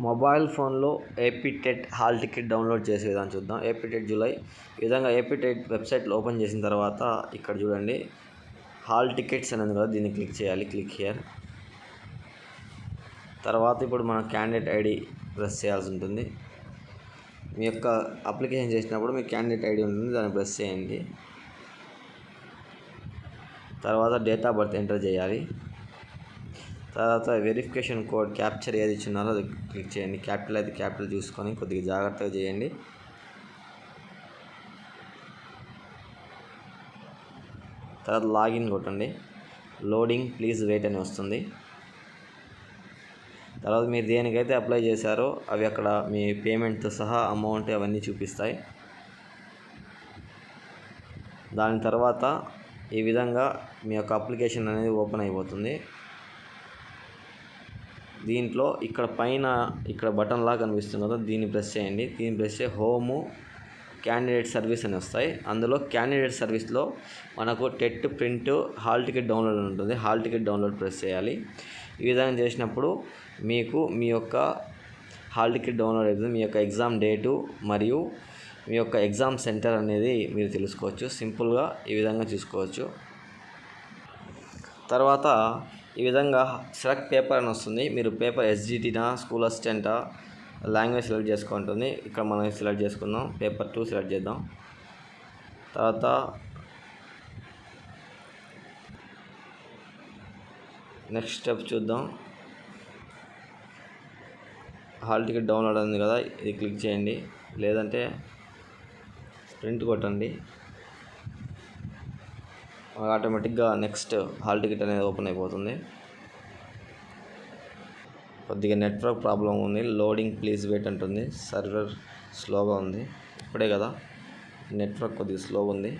Mobile ఫోన్లో APTET hall ticket download చేసే విధానం చూద్దాం. APTET July. ఈ విధంగా ఏపీటెట్ వెబ్సైట్లో ఓపెన్ చేసిన తర్వాత ఇక్కడ చూడండి. హాల్ టికెట్స్ అనేది కదా దీన్ని క్లిక్ చేయాలి. Click here. తర్వాత ఇప్పుడు మన క్యాండిడేట్ ఐడి ప్రెస్ చేయాల్సి ఉంటుంది. మీ యొక్క అప్లికేషన్ చేసినప్పుడు మీ క్యాండిడేట్ ఐడి ఉంటుంది. దాన్ని ప్రెస్ చేయండి. తర్వాత డేట్ ఆఫ్ బర్త్ ఎంటర్ చేయాలి. తర్వాత వెరిఫికేషన్ కోడ్ క్యాప్చర్ ఏది ఇచ్చినారో అది క్లిక్ చేయండి. క్యాపిటల్ అయితే క్యాపిటల్ చూసుకొని కొద్దిగా జాగ్రత్తగా చేయండి. తర్వాత లాగిన్ కొట్టండి. లోడింగ్ ప్లీజ్ వెయిట్ అని వస్తుంది. తర్వాత మీరు దేనికైతే అప్లై చేశారో అవి అక్కడ మీ పేమెంట్తో సహా అమౌంట్ అవన్నీ చూపిస్తాయి. దాని తర్వాత ఈ విధంగా మీ యొక్క అప్లికేషన్ అనేది ఓపెన్ అయిపోతుంది. దీంట్లో ఇక్కడ పైన ఇక్కడ బటన్ లాగా కనిపిస్తుంది కదా దీన్ని ప్రెస్ చేయండి. దీన్ని ప్రెస్ చేసి హోము క్యాండిడేట్ సర్వీస్ అని వస్తాయి. అందులో క్యాండిడేట్ సర్వీస్లో మనకు TET print hall ticket download ఉంటుంది. హాల్ టికెట్ డౌన్లోడ్ ప్రెస్ చేయాలి. ఈ విధంగా చేసినప్పుడు మీకు మీ యొక్క హాల్ టికెట్ డౌన్లోడ్ అవుతుంది. మీ యొక్క ఎగ్జామ్ డేటు మరియు మీ యొక్క ఎగ్జామ్ సెంటర్ అనేది మీరు తెలుసుకోవచ్చు. సింపుల్గా ఈ విధంగా చూసుకోవచ్చు. తర్వాత ఈ విధంగా సెలెక్ట్ పేపర్ అని వస్తుంది. మీరు పేపర్ ఎస్జిటీనా స్కూల్ అసిస్టెంటా లాంగ్వేజ్ సెలెక్ట్ చేసుకుంటుంది. ఇక్కడ మనం సెలెక్ట్ చేసుకుందాం. పేపర్ టూ సెలెక్ట్ చేద్దాం. తర్వాత నెక్స్ట్ స్టెప్ చూద్దాం. హాల్ టికెట్ డౌన్లోడ్ అయింది కదా ఇది క్లిక్ చేయండి. లేదంటే ప్రింట్ కొట్టండి. ఆటోమేటిక్గా నెక్స్ట్ హాల్ టికెట్ అనేది ఓపెన్ అయిపోతుంది. కొద్దిగా నెట్వర్క్ ప్రాబ్లం ఉంది లోడింగ్ ప్లీజ్ వెయిట్ అంటుంది సర్వర్ స్లోగా ఉంది. ఇప్పుడే కదా నెట్వర్క్ కొద్దిగా స్లోగా ఉంది.